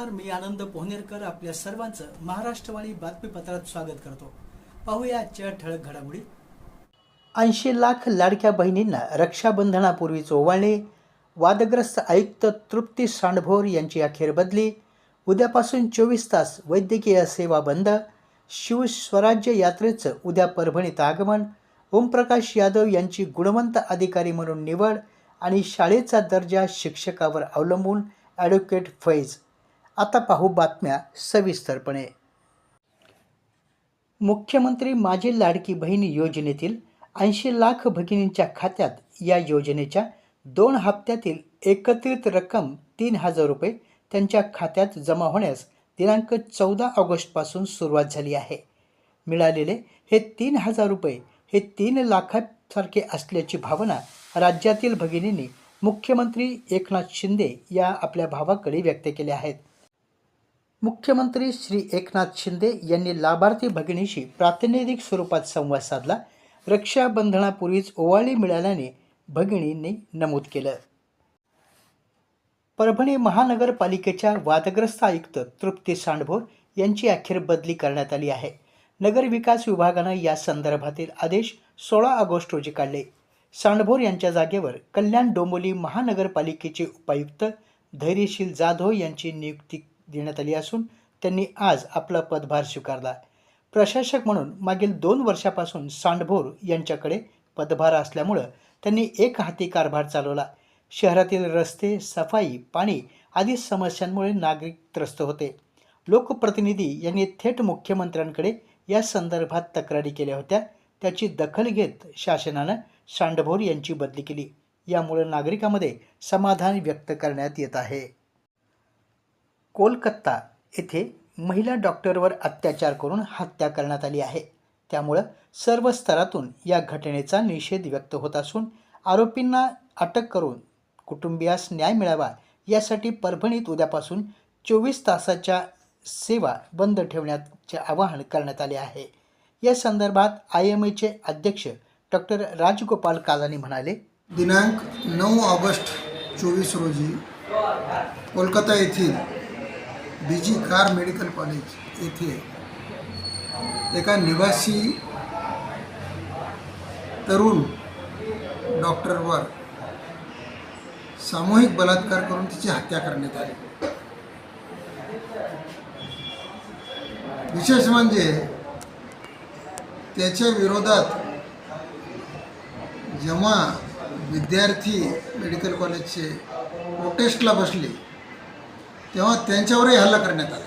नमस्कार मी आनंद पोहनेरकर आपल्या सर्वांचं महाराष्ट्रवाणी बातमीपत्रात स्वागत करतो. पाहूया आजच्या ठळक घडामोडी. ऐंशी लाख लाडक्या बहिणींना रक्षाबंधनापूर्वीच ओवाळणे वादग्रस्त आयुक्त तृप्ती सांडभोर यांची अखेर बदली. उद्यापासून चोवीस तास वैद्यकीय सेवा बंद. शिवस्वराज्य यात्रेचं उद्या परभणीत आगमन. ओमप्रकाश यादव यांची गुणवंत अधिकारी म्हणून निवड आणि शाळेचा दर्जा शिक्षकावर अवलंबून. ॲडव्होकेट फैज आता पाहू बातम्या सविस्तरपणे. मुख्यमंत्री माझी लाडकी बहीण योजनेतील ऐंशी लाख भगिनींच्या खात्यात या योजनेच्या दोन हप्त्यातील एकत्रित रक्कम तीन हजार रुपये त्यांच्या खात्यात जमा होण्यास दिनांक चौदा ऑगस्टपासून सुरुवात झाली आहे. मिळालेले हे तीन हजार रुपये हे तीन लाखासारखे असल्याची भावना राज्यातील भगिनींनी मुख्यमंत्री एकनाथ शिंदे या आपल्या भावाकडे व्यक्त केल्या आहेत. मुख्यमंत्री श्री एकनाथ शिंदे यांनी लाभार्थी भगिनीशी प्रातिनिधिक स्वरूपात संवाद साधला. रक्षाबंधनापूर्वीच ओवाळी मिळाल्याने भगिनींनी नमूद केलं. परभणी महानगरपालिकेच्या वादग्रस्त आयुक्त तृप्ती सांडभोर यांची अखेर बदली करण्यात आली आहे. नगर विकास विभागानं या संदर्भातील आदेश सोळा ऑगस्ट रोजी काढले. सांडभोर यांच्या जागेवर कल्याण डोंबोली महानगरपालिकेचे उपायुक्त धैर्यशील जाधव यांची नियुक्ती देण्यात आली असून त्यांनी आज आपला पदभार स्वीकारला. प्रशासक म्हणून मागील दोन वर्षापासून सांडभोर यांच्याकडे पदभार असल्यामुळं त्यांनी एक हाती कारभार चालवला. शहरातील रस्ते सफाई पाणी आदी समस्यांमुळे नागरिक त्रस्त होते. लोकप्रतिनिधी यांनी थेट मुख्यमंत्र्यांकडे या संदर्भात तक्रारी केल्या होत्या. त्याची दखल घेत शासनानं सांडभोर यांची बदली केली. यामुळे नागरिकांमध्ये समाधान व्यक्त करण्यात येत आहे. कोलकाता येथे महिला डॉक्टरवर अत्याचार करून हत्या करण्यात आली आहे. त्यामुळं सर्व स्तरातून या घटनेचा निषेध व्यक्त होत असून आरोपींना अटक करून कुटुंबियास न्याय मिळावा यासाठी परभणीत उद्यापासून चोवीस तासाच्या सेवा बंद ठेवण्याचे आवाहन करण्यात आले आहे. या संदर्भात आय एम एचे अध्यक्ष डॉक्टर राजगोपाल कालानी म्हणाले दिनांक नऊ ऑगस्ट चोवीस रोजी कोलकाता येथील B G Kar medical college येथे एका निवासी तरुण डॉक्टरवर सामूहिक बलात्कार करून तिची हत्या करण्यात आली. विशेष म्हणजे त्याच्या विरोधात जेव्हा विद्यार्थी मेडिकल कॉलेजचे प्रोटेस्टला बसले तेव्हा त्यांच्यावरही हल्ला करण्यात आला.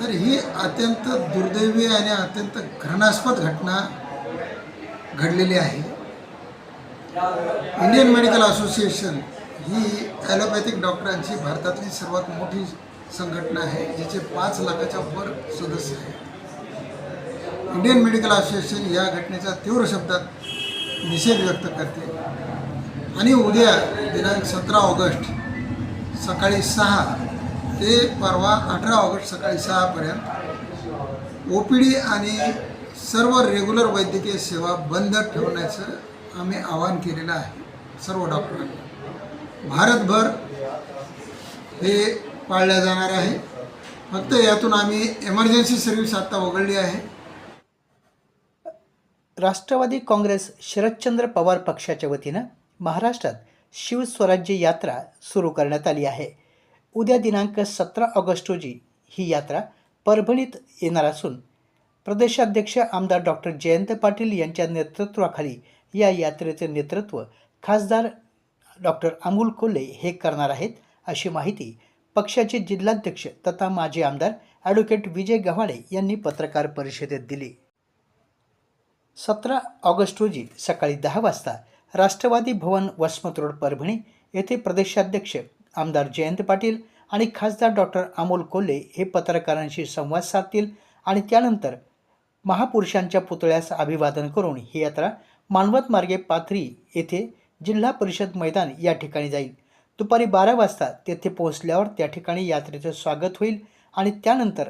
तर ही अत्यंत दुर्दैवी आणि अत्यंत घृणास्पद घटना घडलेली आहे. इंडियन मेडिकल असोसिएशन ही ॲलोपॅथिक डॉक्टरांची भारतातली सर्वात मोठी संघटना आहे जिचे पाच लाखाच्या वर सदस्य आहेत. इंडियन मेडिकल असोसिएशन या घटनेचा तीव्र शब्दात निषेध व्यक्त करते. आणि उद्या दिनांक सतरा ऑगस्ट सकाळी सहा ते परवा अठरा ऑगस्ट सकाळी सहापर्यंत ओ पी डी आणि सर्व रेग्युलर वैद्यकीय सेवा बंद ठेवण्याचं आम्ही आवाहन केलेलं आहे सर्व डॉक्टरांना. भारतभर हे पाळल्या जाणार आहे. फक्त यातून आम्ही एमर्जन्सी सर्व्हिस आत्ता वगळली आहे. राष्ट्रवादी काँग्रेस शरदचंद्र पवार पक्षाच्या वतीनं महाराष्ट्रात शिवस्वराज्य यात्रा सुरू करण्यात आली आहे. उद्या दिनांक सतरा ऑगस्ट रोजी ही यात्रा परभणीत येणार असून प्रदेशाध्यक्ष आमदार डॉक्टर जयंत पाटील यांच्या नेतृत्वाखाली या यात्रेचे नेतृत्व खासदार डॉक्टर अमोल कोल्हे हे करणार आहेत अशी माहिती पक्षाचे जिल्हाध्यक्ष तथा माजी आमदार ॲडव्होकेट विजय गव्हाणे यांनी पत्रकार परिषदेत दिली. सतरा ऑगस्ट रोजी सकाळी दहा वाजता राष्ट्रवादी भवन वसमत रोड परभणी येथे प्रदेशाध्यक्ष आमदार जयंत पाटील आणि खासदार डॉक्टर अमोल कोल्हे हे पत्रकारांशी संवाद साधतील आणि त्यानंतर महापुरुषांच्या पुतळ्यास अभिवादन करून ही यात्रा मानवत मार्गे पाथरी येथे जिल्हा परिषद मैदान या ठिकाणी जाईल. दुपारी बारा वाजता तेथे पोहोचल्यावर त्या ठिकाणी यात्रेचं स्वागत होईल आणि त्यानंतर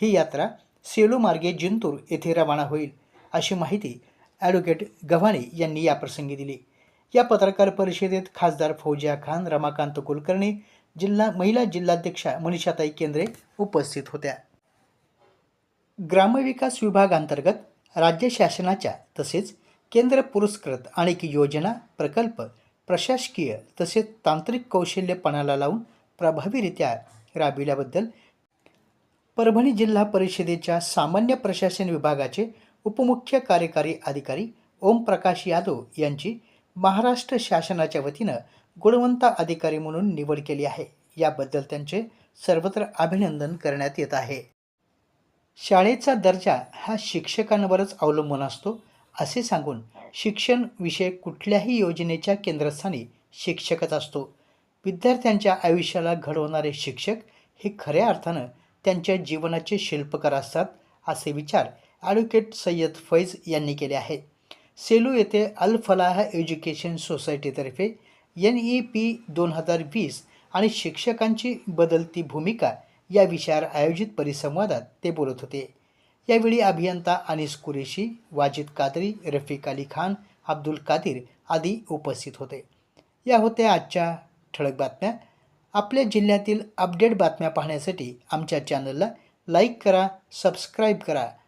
ही यात्रा सेलू मार्गे जिंतूर येथे रवाना होईल अशी माहिती ॲडव्होकेट गव्हाणे यांनी याप्रसंगी दिली. या पत्रकार परिषदेत खासदार फौजिया खान रमाकांत कुलकर्णी जिल्हा महिला जिल्हाध्यक्षा मनीषाताई केंद्रे उपस्थित होत्या. ग्रामविकास विभागांतर्गत राज्य शासनाच्या तसेच केंद्र पुरस्कृत अनेक योजना प्रकल्प प्रशासकीय तसेच तांत्रिक कौशल्यपणाला लावून प्रभावीरित्या राबविल्याबद्दल परभणी जिल्हा परिषदेच्या सामान्य प्रशासन विभागाचे उपमुख्य कार्यकारी अधिकारी ओमप्रकाश यादव यांची महाराष्ट्र शासनाच्या वतीनं गुणवंत अधिकारी म्हणून निवड केली आहे. याबद्दल त्यांचे सर्वत्र अभिनंदन करण्यात येत आहे. शाळेचा दर्जा हा शिक्षकांवरच अवलंबून असतो असे सांगून शिक्षण विषय कुठल्याही योजनेच्या केंद्रस्थानी शिक्षकच असतो. विद्यार्थ्यांच्या आयुष्याला घडवणारे शिक्षक हे खऱ्या अर्थानं त्यांच्या जीवनाचे शिल्पकार असतात असे विचार ॲडव्होकेट सय्यद फैज यांनी केले आहे. सेलू येथे अल फलाह एज्युकेशन सोसायटीतर्फे एन ई पी दोन हजार वीस आणि शिक्षकांची बदलती भूमिका या विषयावर आयोजित परिसंवादात ते बोलत होते. यावेळी अभियंता अनिस कुरेशी वाजिद कादरी रफिक अली खान अब्दुल कादिर आदी उपस्थित होते. या होत्या आजच्या ठळक बातम्या. आपल्या जिल्ह्यातील अपडेट बातम्या पाहण्यासाठी आमच्या चॅनलला लाईक करा सबस्क्राईब करा